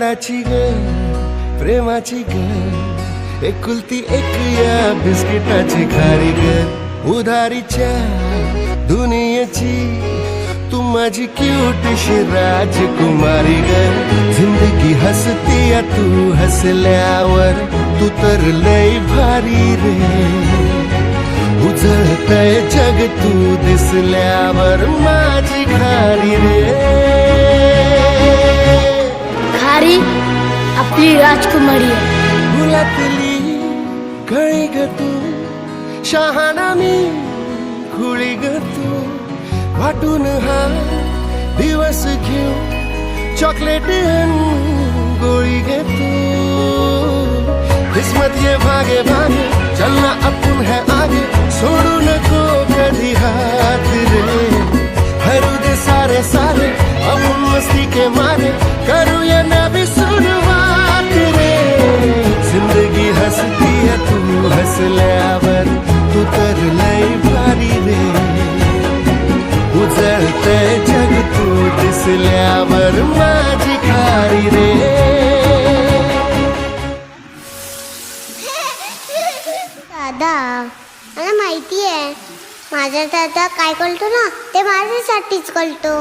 लाडाची ग प्रेमाची ग एकुलती एक या बिस्किटाची खारी ग. उधारीच्या दुनियेची तू माझी क्यूटशी राजकुमारी ग. जिंदगी हसती या तू हसल्यावर तू तर लय भारी रे. उजळतय जग तू दिसल्यावर माझी खारी रे. आपली राजकुमारी आहे फुलातली कळी ग तू। शहाणा मी खुळी ग वाटून हा दिवस घेऊ चॉकलेट गोळी ग किस्मत ये भागे भागे, चलना अपन है आगे। छोड़ू नको कधी हाथ रे। हरू दे सारे सारे अपन मस्ती के मारे। हसल्यावर तू तर लय भारी रे. उजळत जग तू दिसल्यावर माझी खारी रे. दादा मला माहिती आहे माझा दादा काय करतो ना ते माझ्यासाठीच करतो.